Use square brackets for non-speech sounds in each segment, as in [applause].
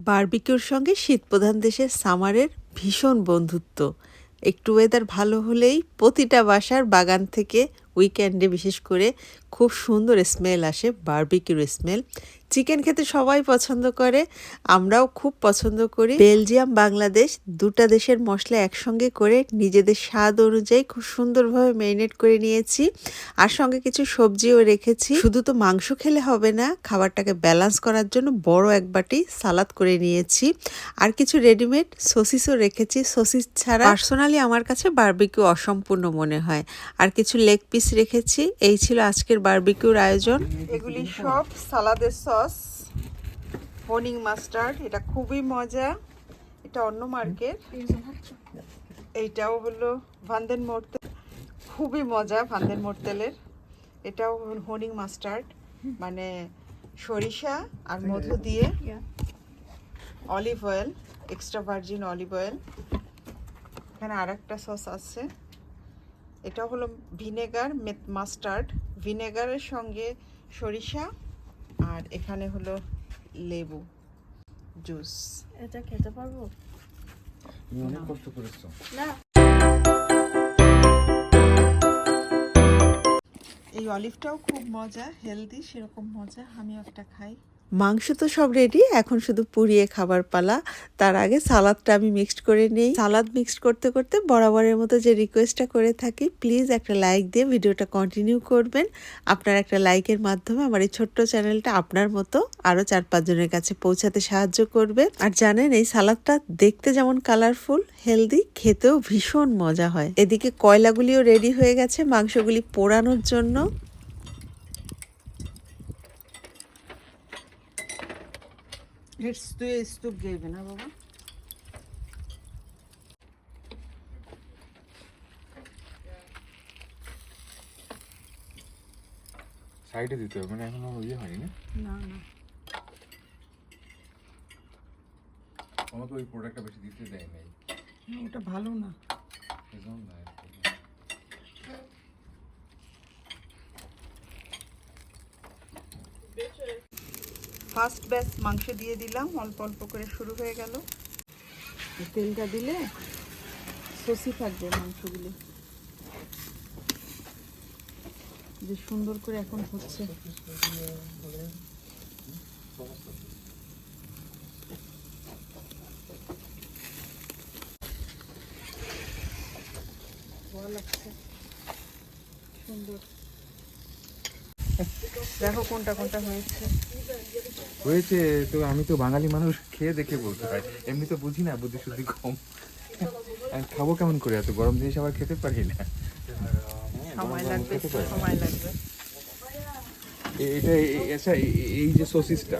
বারবিকিউর সঙ্গে শীতপ্রধান দেশের সামারের ভীষণ বন্ধুত্ব। একটু ওয়েদার ভালো হলেই প্রতিটা বাসার বাগান থেকে উইকেন্ডে বিশেষ করে খুব সুন্দর স্মেল আসে বারবিকিউর স্মেল চিকেন খেতে সবাই পছন্দ করে, আমরাও খুব পছন্দ করি। বেলজিয়াম বাংলাদেশ দুটা দেশের মশলা একসঙ্গে করে নিজেদের স্বাদ অনুযায়ী খুব সুন্দরভাবে ম্যারিনেট করে নিয়েছি। আর সঙ্গে কিছু সবজিও রেখেছি। শুধু তো মাংস খেলে হবে না, খাবারটাকে ব্যালেন্স করার জন্য বড় এক বাটি সালাদ করে নিয়েছি। আর কিছু রেডিমেড সসিসও রেখেছি। সসিস ছাড়া পার্সোনালি আমার কাছে বারবিকিউ অসম্পূর্ণ মনে হয়। আর কিছু লেগ পিস রেখেছি। এই ছিল আজকের বারবিকিউর আয়োজন। এগুলি সব সালাদের সস, হনিং মাস্টার্ড, এটা খুবই মজা। এটা অন্য মার্কেট এইটাও হলো ভান্দেন মোর্তেল খুবই মজা ভান্দেন মোর্তেলের এটাও হনিং মাস্টার্ড মানে সরিষা আর মধু দিয়ে olive oil, extra virgin olive oil. এখানে আর একটা সস আছে। এটা হলো ভিনেগার মেথ মাস্টার্ড। ভিনেগারের সঙ্গে সরিষা আর এখানে হলো লেবু জুস। এটা খেতে পারব? অনেক কষ্ট করেছ। না। এই অলিভটাও খুব মজা হেলদি সেরকম মজা। আমিও একটা খাই। মাংস তো সব রেডি এখন শুধু পুড়িয়ে খাবার পালা। তার আগে সালাদটা আমি মিক্সড করে নেই। সালাদ মিক্সড করতে করতে বরাবরের মতো যে রিকোয়েস্টটা করে থাকি প্লিজ একটা লাইক দিয়ে ভিডিওটা কন্টিনিউ করবেন। আপনার একটা লাইকের মাধ্যমে আমার এই ছোট্ট চ্যানেলটা আপনার মতো আরও চার পাঁচজনের কাছে পৌঁছাতে সাহায্য করবে। আর জানেন, এই সালাদটা দেখতে যেমন কালারফুল হেলদি খেতেও ভীষণ মজা হয়। এদিকে কয়লাগুলিও রেডি হয়ে গেছে মাংসগুলি পোড়ানোর জন্য। স্তূপ গেবে না বাবা সাইডে দিতে হবে মানে এখনও ইয়ে হয়নি না না না আমাকে ওই প্রোডাক্টটা বেশি দিতে দেয় নাই ওটা ভালো না সেজন্য না আর কি। ফার্স্ট ব্যাচ মাংস দিয়ে দিলাম, অল্প অল্প করে শুরু হয়ে গেল। তেলটা দিলে সসি থাকবে মাংসগুলি। যে সুন্দর করে এখন হচ্ছে। সুন্দর। দেখো কোনটা কোনটা হয়েছে। হয়েছে তো আমি তো বাঙালি মানুষ খেয়ে দেখে বলতে পারি। এমনি তো বুঝি না বুদ্ধি শুদ্ধি কম। আমি খাব কেমন করে? এত গরম জিনিস আবার খেতে পারি না। সময় লাগবে। সময় লাগবে। এটা আচ্ছা এই যে সসিসটা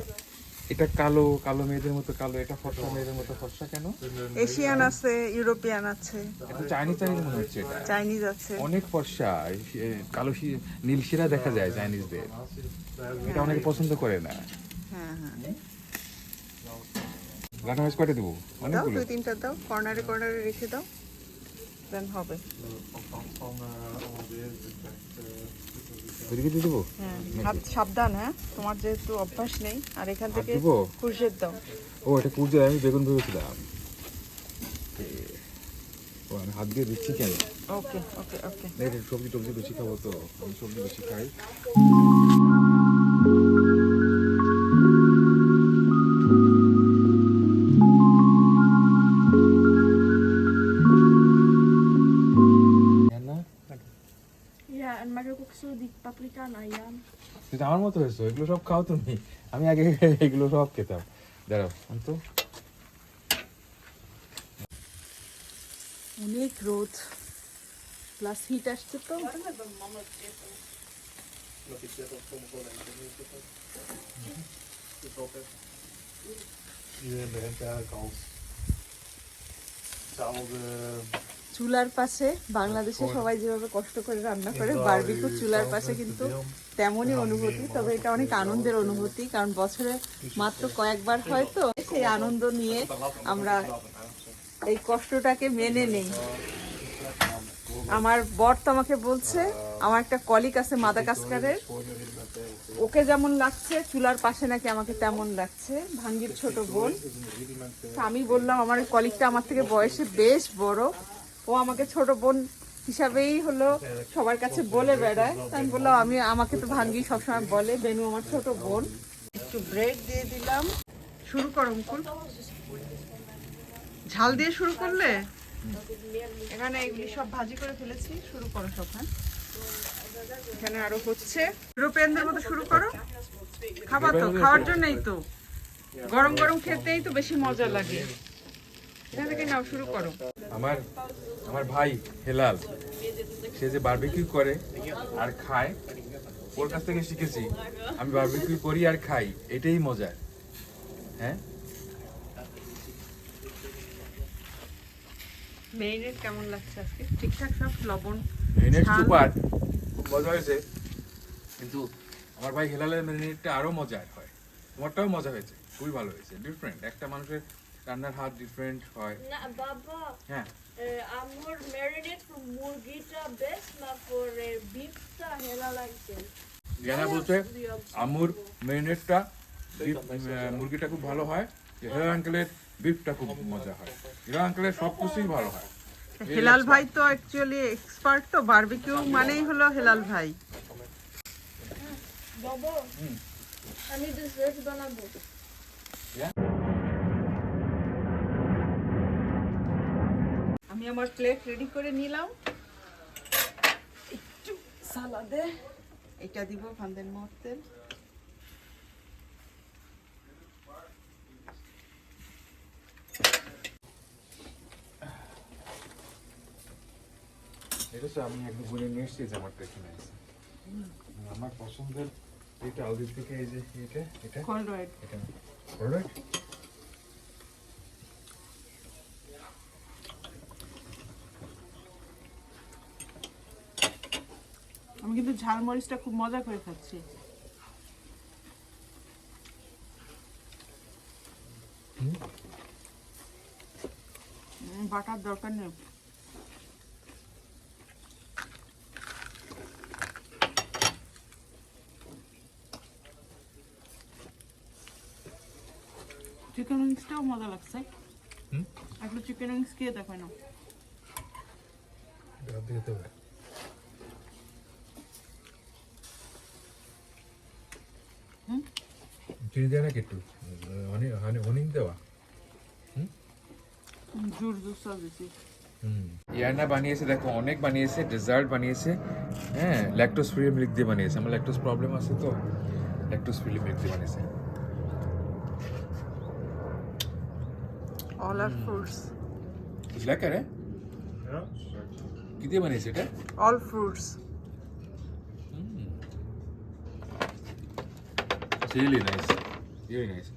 এটা কালো কালো মেয়েদের মতো কালো এটা ফর্সা মেয়েদের মতো ফর্সা কেন? এশিয়ান আছে ইউরোপিয়ান আছে। এটা চাইনিজ চাইনিজ মনে হচ্ছে এটা। চাইনিজ আছে। অনেক ফর্সা কালো শি- নীল শিরা দেখা যায় চাইনিজদের এটা অনেকে পছন্দ করে না। হ্যাঁ হ্যাঁ। রান্না হাউস কয়টা দেবো? দাও অনেকগুলো। দুই তিনটা দাও কর্নারে কর্নারে রেখে দাও দেন হবে। দিয়ে দেবো? হ্যাঁ হাত সাবধান হ্যাঁ। তোমার যেহেতু অভ্যাস নেই আর এখান থেকে দেবো? কুরশের দাও। ও এটা কুর্জা আমি বেগুন ভেবেছিলাম। ও আমি হাত দিয়ে দিচ্ছি কেন? ওকে ওকে ওকে। সবজি টবজি বেশি খাব তো আমি সবজি বেশি খাই। Ja, en mag ik ook zo die paprika en ayam? তুই তো আমার মতো হয়েছো এগুলো সব খাও তুমি আমি আগে এগুলো [laughs] সব খেতাম দাঁড়াও আমি তো অনেক রোদ প্লাস হিট আসছে তো Iedereen begint eigenlijk als hetzelfde. চুলার পাশে বাংলাদেশে সবাই যেভাবে কষ্ট করে রান্না করে বারবিকু চুলার পাশে কিন্তু তেমনই অনুভূতি তবে এটা অনেক আনন্দের অনুভূতি কারণ বছরে মাত্র কয়েকবার হয় তো সেই আনন্দ নিয়ে আমরা এই কষ্টটাকে মেনে নেই। আমার বর তো আমাকে বলছে আমার একটা কলিক আছে মাদাগাস্কারের ওকে যেমন লাগছে চুলার পাশে নাকি আমাকে তেমন লাগছে ভাঙ্গির ছোট বোন। আমি বললাম আমার কলিকটা আমার থেকে বয়সে বেশ বড় ও আমাকে ছোট বোন হিসাবেই হলো সবার কাছে বলে বেড়ায়। আমি বললাম, আমি, আমাকে তো ভাঙ্গি সবসময় বলে, বেনু আমার ছোট বোন। একটু ব্রেড দিয়ে দিলাম। শুরু করো মুকুল ঝাল দিয়ে শুরু করলে? এখানে এগুলি সব ভাজি করে ফেলেছি। শুরু করো সব হ্যাঁ এখানে আরও হচ্ছে। ইউরোপিয়ানদের মতো শুরু করো। খাবার তো, খাওয়ার জন্যই তো। গরম গরম খেতেই তো বেশি মজা লাগে। এখান থেকে নাও শুরু করো। আমার আমার ভাই হেলাল সে যে বারবিকিউ করে আর খায় ওর কাছ থেকে শিখেছি। আমি বারবিকিউ করি আর খাই এটাই মজা। হ্যাঁ? মেরিনেট কেমন লাগছে আজকে? ঠিকঠাক সব? লবণ? মেরিনেট সুপার খুব মজা হয়েছে। কিন্তু আমার ভাই হেলালের মেরিনেটটা আরও মজার হয়। তোমারটাও মজা হয়েছে খুবই ভালো হয়েছে। ডিফারেন্ট একটা মানুষের রান্নার হাত ডিফারেন্ট হয়। না বাবা হ্যাঁ। আমার ম্যারিনেট মুরগিটা বেস্ট না ফর বিফটা হেলা লাগছে। জ্ঞানা বলছে আমুর মেরিনেটটা মুরগিটা খুব ভালো হয়। হেলাল আঙ্কেলের বিফটা খুব মজা হয়। হেলাল আঙ্কেলের সব কিছুই ভালো হয়। [laughs] হেলাল ভাই তো অ্যাকচুয়ালি এক্সপার্ট তো বারবিকিউ মানেই হলো হেলাল ভাই। বাবা আমি ডিজার্ট বানাবো। আমার প্লেট রেডি করে নিলাম। একটু সালাদে এটা দিব ফান্দের মুহূর্তে এটা তো আমি একদম বলে নিয়ে এসেছি যে আমার এখানে আছে আমার পছন্দের এটা আলদির থেকে এই যে এটা এটা? কোল্ড ওয়েট এটা। অলরাইট আমি কিন্তু ঝালমরিচটা খুব মজা করে খাচ্ছি। বাটার দরকার নেই। চিকেন উইংসটাও মজা লাগছে? একটু চিকেন উইংস খেয়ে দেখো না দিতে হবে হুম? চিনি দেয় নাকি একটু হনিং দেওয়া ইয়ারনা বানিয়েছে দেখো অনেক বানিয়েছে ডেজার্ট বানিয়েছে হ্যাঁ ল্যাকটোস ফ্রি মিল্ক দিয়ে বানিয়েছে। আমার ল্যাকটোস প্রবলেম আছে তো ল্যাকটোস ফ্রি মিল্ক দিয়ে বানিয়েছে। অল আর ফ্রুটস বুঝলা কি দিয়ে বানিয়েছে এটা? All fruits really nice Very nice.